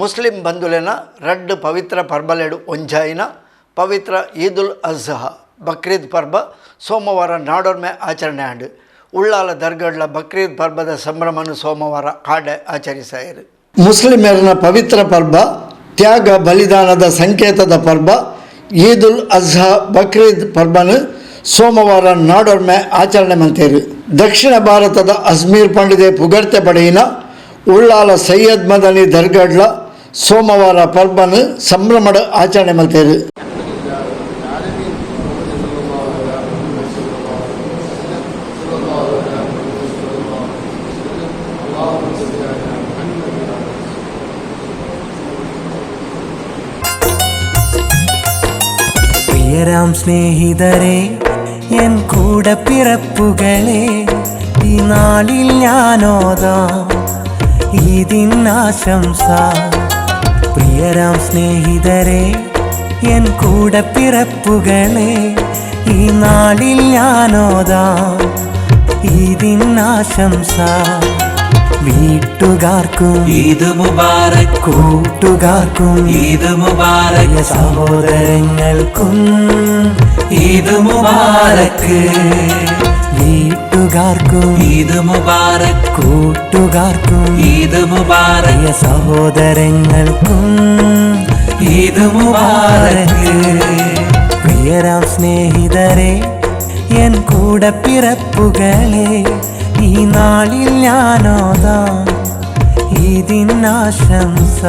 Muslim ಬಂಧುಲೆನ ರಡ್ಡು ಪವಿತ್ರ ಪರ್ಬಲೆಡು ಒಂಜಾಯಿನ ಪವಿತ್ರ ಈದುಲ್ ಅಜ್ಹ, ಬಕ್ರೀದ್ ಪರ್ಬ ಸೋಮವಾರ ನಾಡೋರ್ಮೆ ಆಚರಣೆ ಆಂಡ್. ಉಳ್ಳಾಲ ದರ್ಗಡ್ಲ ಬಕ್ರೀದ್ ಪರ್ಬದ ಸಂಭ್ರಮನು ಸೋಮವಾರ ಕಾಡೆ ಆಚರಿಸಾಯಿರು ಮುಸ್ಲಿಮರನ ಪವಿತ್ರ ಪರ್ಬ, ತ್ಯಾಗ ಬಲಿದಾನದ ಸಂಕೇತದ ಪರ್ಬ, ಈದುಲ್ ಅಜ್ಹ ಬಕ್ರೀದ್ ಪರ್ಬನು ಸೋಮವಾರ ನಾಡೊರ್ಮೆ ಆಚರಣೆ ಮಂತೇರು. ದಕ್ಷಿಣ ಭಾರತದ ಅಜ್ಮೀರ್ ಪಂಡಿದೆ ಪುಗರ್ತೆ ಪಡೆಯಿನ ಉಳ್ಳಾಲ ಸೈಯದ್ ಮದನಿ ದರ್ಗಡ್ಲ ಸೋಮವಾರ ಪರ್ಬನು ಸಂಭ್ರಮದ ಆಚರಣೆ ಮಲ್ತೇರು പ്രിയരാം സ്നേഹിതരെ എൻ കൂടെ പിറപ്പുകളെ ഈ നാളിൽ ഞാനോതാം ഇതിനാശംസ പ്രിയരാം സ്നേഹിതരെ എൻ കൂടെ പിറപ്പുകളെ ഈ നാളിൽ ഞാനോതാം ഇതിനാശംസ വീട്ടുകാർക്കും ഈദ് മുബാറക്. കൂട്ടുകാർക്കും ഈദ് മുബാറക്. സഹോദരങ്ങൾക്കും ഈദ് മുബാറക്. വീട്ടുകാർക്കും ഈദ് മുബാറക്. കൂട്ടുകാർക്കും ഈദ് മുബാറക്. സഹോദരങ്ങൾക്കും ഈദ് മുബാറക്. പ്രിയരാം സ്നേഹിതരെ എൻ കൂടെ പിറപ്പുകളെ ഈ നാളിൽ ഞാനോതാം. ഇതിനാശംസ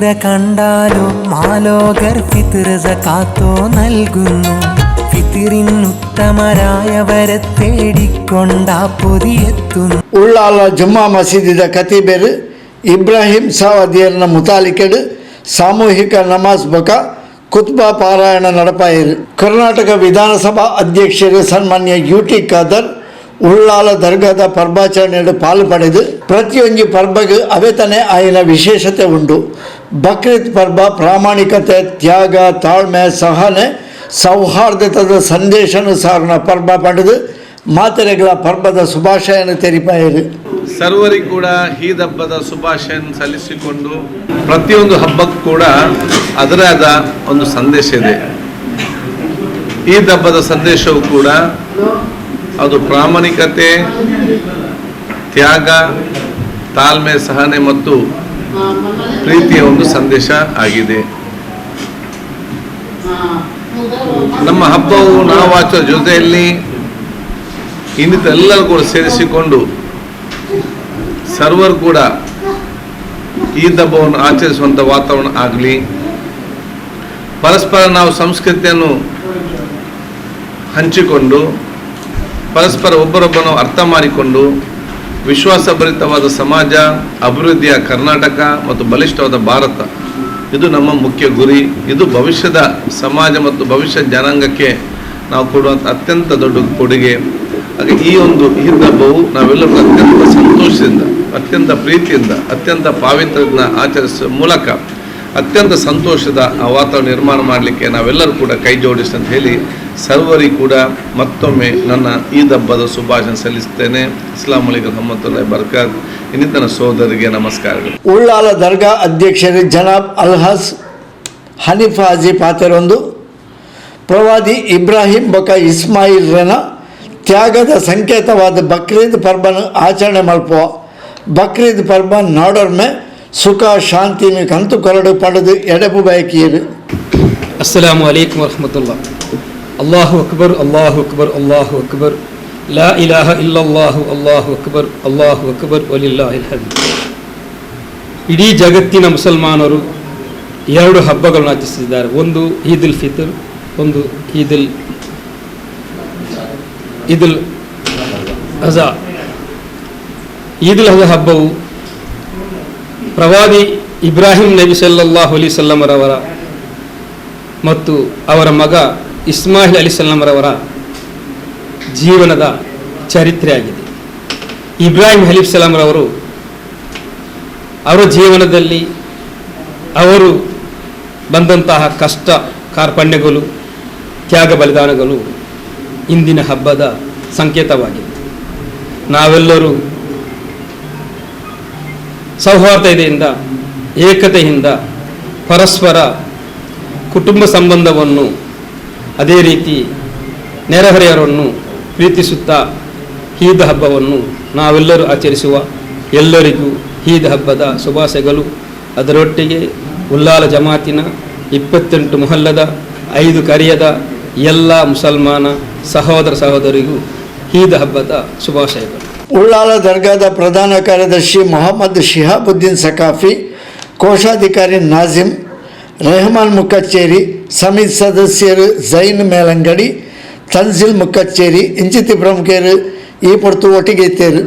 പൊൻപിറ കണ്ടാലോ മാലോകർ ഫിത്തിർ കാത്തോ നൽകുന്നു ഫിത്തിറിനുത്തമരായവരെ തേടിക്കൊണ്ടാ പൊതിയെത്തുന്നു ಉಳ್ಳಾಲ ಜುಮ್ಮಾ ಮಸೀದಿದ ಕತೀಬೆರು ಇಬ್ರಾಹಿಂ ಸಾವದಿಯರ್ನ ಮುತಾಲಿಕೆಡು ಸಾಮೂಹಿಕ ನಮಾಜ್ ಬಕ ಕುತ್ಬಾ ಪಾರಾಯಣ ನಡಪಾಯಿರು ಕರ್ನಾಟಕ ವಿಧಾನಸಭಾ ಅಧ್ಯಕ್ಷರು ಸನ್ಮಾನ್ಯ ಯು ಟಿ ಖಾದರ್ ಉಳ್ಳಾಲ ದರ್ಗಾದ ಪರ್ಬಾಚರಣೆಯಲ್ಲಿ ಪಾಲು ಪಡೆದು ಪ್ರತಿಯೊಂದು ಪರ್ಬಗೂ ಅವೆತನೆ ಆಯಿನ ವಿಶೇಷತೆ ಉಂಟು. ಬಕ್ರೀದ್ ಪರ್ಬ ಪ್ರಾಮಾಣಿಕತೆ, ತ್ಯಾಗ, ತಾಳ್ಮೆ, ಸಹನೆ, ಸೌಹಾರ್ದತದ ಸಂದೇಶನು ಸಾರಿನ ಪರ್ಬ ಪಡೆದು ಮಾತೆರೆಗಳ ಪರ್ಬದ ಶುಭಾಶಯನ ತೆರಿಪಾಯಿರಿ ಸರ್ವರಿಗೂ ಕೂಡ ಈದ್ ಹಬ್ಬದ ಶುಭಾಶಯನ ಸಲ್ಲಿಸಿಕೊಂಡು ಪ್ರತಿಯೊಂದು ಹಬ್ಬಕ್ಕೂ ಕೂಡ ಅದರಾದ ಒಂದು ಸಂದೇಶ ಇದೆ. ಈದ್ ಹಬ್ಬದ ಸಂದೇಶವು ಕೂಡ ಅದು ಪ್ರಾಮಾಣಿಕತೆ, ತ್ಯಾಗ, ತಾಳ್ಮೆ, ಸಹನೆ ಮತ್ತು ಪ್ರೀತಿಯ ಒಂದು ಸಂದೇಶ ಆಗಿದೆ. ನಮ್ಮ ಹಬ್ಬವು ನಾವು ಆಚೋ ಜೊತೆಯಲ್ಲಿ ಇನ್ನಿತೆಲ್ಲರೂ ಕೂಡ ಸೇರಿಸಿಕೊಂಡು ಸರ್ವರ್ ಕೂಡ ಈ ಹಬ್ಬವನ್ನು ಆಚರಿಸುವಂಥ ವಾತಾವರಣ ಆಗಲಿ. ಪರಸ್ಪರ ನಾವು ಸಂಸ್ಕೃತಿಯನ್ನು ಹಂಚಿಕೊಂಡು ಪರಸ್ಪರ ಒಬ್ಬರೊಬ್ಬನು ಅರ್ಥ ಮಾಡಿಕೊಂಡು ವಿಶ್ವಾಸಭರಿತವಾದ ಸಮಾಜ, ಅಭಿವೃದ್ಧಿಯ ಕರ್ನಾಟಕ ಮತ್ತು ಬಲಿಷ್ಠವಾದ ಭಾರತ. ಇದು ನಮ್ಮ ಮುಖ್ಯ ಗುರಿ. ಇದು ಭವಿಷ್ಯದ ಸಮಾಜ ಮತ್ತು ಭವಿಷ್ಯ ಜನಾಂಗಕ್ಕೆ ನಾವು ಕೊಡುವಂಥ ಅತ್ಯಂತ ದೊಡ್ಡ ಕೊಡುಗೆ. ಹಾಗೆ ಈ ಒಂದು ಈ ಹಬ್ಬವು ನಾವೆಲ್ಲರೂ ಅತ್ಯಂತ ಸಂತೋಷದಿಂದ, ಅತ್ಯಂತ ಪ್ರೀತಿಯಿಂದ, ಅತ್ಯಂತ ಪಾವಿತ್ರ್ಯದಿಂದ ಆಚರಿಸುವ ಮೂಲಕ ಅತ್ಯಂತ ಸಂತೋಷದ ವಾತಾವರಣ ನಿರ್ಮಾಣ ಮಾಡಲಿಕ್ಕೆ ನಾವೆಲ್ಲರೂ ಕೂಡ ಕೈ ಜೋಡಿಸಿ ಅಂತ ಹೇಳಿ ಸರ್ವರಿಗೂ ಕೂಡ ಮತ್ತೊಮ್ಮೆ ನನ್ನ ಈದ್ ಹಬ್ಬದ ಶುಭಾಶಯ ಸಲ್ಲಿಸುತ್ತೇನೆ ಇಸ್ಲಾಂ ಅಲಿಗಲ್ ಹಮ್ಮತುಲ್ಲಾಹ್ ಬರ್ಕಾತ್. ಇನ್ನಿತನ ಸೋದರಿಗೆ ನಮಸ್ಕಾರಗಳು. ಉಳ್ಳಾಲ ದರ್ಗಾ ಅಧ್ಯಕ್ಷರೇ ಜನಾಬ್ ಅಲ್ಹಸ್ ಹನೀಫ್ ಹಾಜಿ ಪಾತೆರೊಂದು, ಪ್ರವಾದಿ ಇಬ್ರಾಹಿಂ ಬಕ ಇಸ್ಮಾಯಿಲ್ರನ ತ್ಯಾಗದ ಸಂಕೇತವಾದ ಬಕ್ರೀದ್ ಪರ್ಬನ ಆಚರಣೆ ಮಲ್ಪುವ ಬಕ್ರೀದ್ ಪರ್ಬ ನಾಡೋರ್ಮೆ ಸುಖ ಶಾಂತಿನ ಕಂತು ಕೊರಡು ಪಡೆದು ಎಡಬು ಬಯಕಿಯರು ಅಸ್ಸಲಾಮು ಅಲೈಕುಮ್ ವರಹಮತುಲ್ಲಾ. ಅಲ್ಲಾಹು ಅಕ್ಬರ್ ಅಲ್ಲಾಹು ಅಕ್ಬರ್ ಅಲ್ಲಾಹು ಅಕ್ಬರ್. ಲಾ ಇಲಾಹ ಇಲ್ಲಲ್ಲಾಹು, ಅಲ್ಲಾಹು ಅಕ್ಬರ್ ಅಲ್ಲಾಹು ಅಕ್ಬರ್ ವಲಿಲ್ಲಾಹಿಲ್ ಹಮ್ದ್ ಇಡೀ ಜಗತ್ತಿನ ಮುಸಲ್ಮಾನರು ಎರಡು ಹಬ್ಬಗಳನ್ನು ಆಚರಿಸಿದ್ದಾರೆ. ಒಂದು ಈದ್ ಉಲ್ ಫಿತರ್, ಒಂದು ಈದ್ ಉಲ್ ಈದ್ ಉಲ್ ಅಜಾ. ಈದ್ ಉಲ್ ಅಜಾ ಹಬ್ಬವು ಪ್ರವಾದಿ ಇಬ್ರಾಹಿಂ ನಬಿ ಸಲ್ಲಲ್ಲಾಹು ಅಲಿ ಸಲ್ಲಮರವರ ಮತ್ತು ಅವರ ಮಗ ಇಸ್ಮಾಹಿಲ್ ಅಲಿ ಸಲ್ಲಮರವರ ಜೀವನದ ಚರಿತ್ರೆಯಾಗಿದೆ. ಇಬ್ರಾಹಿಂ ಅಲಿ ಸಲಾಮ್ರವರು ಅವರ ಜೀವನದಲ್ಲಿ ಅವರು ಬಂದಂತಹ ಕಷ್ಟ, ಕಾರ್ಪಣ್ಯಗಳು, ತ್ಯಾಗ ಬಲಿದಾನಗಳು ಇಂದಿನ ಹಬ್ಬದ ಸಂಕೇತವಾಗಿದೆ. ನಾವೆಲ್ಲರೂ ಸೌಹಾರ್ದತೆಯಿಂದ, ಏಕತೆಯಿಂದ ಪರಸ್ಪರ ಕುಟುಂಬ ಸಂಬಂಧವನ್ನು ಅದೇ ರೀತಿ ನೆರೆಹೊರೆಯರನ್ನು ಪ್ರೀತಿಸುತ್ತಾ ಈದ್ ಹಬ್ಬವನ್ನು ನಾವೆಲ್ಲರೂ ಆಚರಿಸುವ ಎಲ್ಲರಿಗೂ ಈದ್ ಹಬ್ಬದ ಶುಭಾಶಯಗಳು. ಅದರೊಟ್ಟಿಗೆ ಉಲ್ಲಾಲ ಜಮಾತಿನ ಇಪ್ಪತ್ತೆಂಟು ಮೊಹಲ್ಲದ, ಐದು ಕರಿಯದ ಎಲ್ಲ ಮುಸಲ್ಮಾನ ಸಹೋದರ ಸಹೋದರಿಗೂ ಈದ್ ಹಬ್ಬದ ಶುಭಾಶಯಗಳು. ಉಳ್ಳಾಲ ದರ್ಗಾದ ಪ್ರಧಾನ ಕಾರ್ಯದರ್ಶಿ ಮೊಹಮ್ಮದ್ ಶಿಹಾಬುದ್ದೀನ್ ಸಕಾಫಿ ಕೋಶಾಧಿಕಾರಿ ನಾಜಿಮ್ ರೆಹಮಾನ್ ಮುಕ್ಕಚ್ಚೇರಿ ಸಮಿತಿ ಸದಸ್ಯರು ಜೈನ್ ಮೇಲಂಗಡಿ ತನ್ಸಿಲ್ ಮುಕ್ಕಚ್ಚೇರಿ ಇಂಚಿತಿ ಪ್ರಮುಖರು ಈ ಪೊರ್ತು ಒಟ್ಟಿಗೆ ಇತ್ತೇರು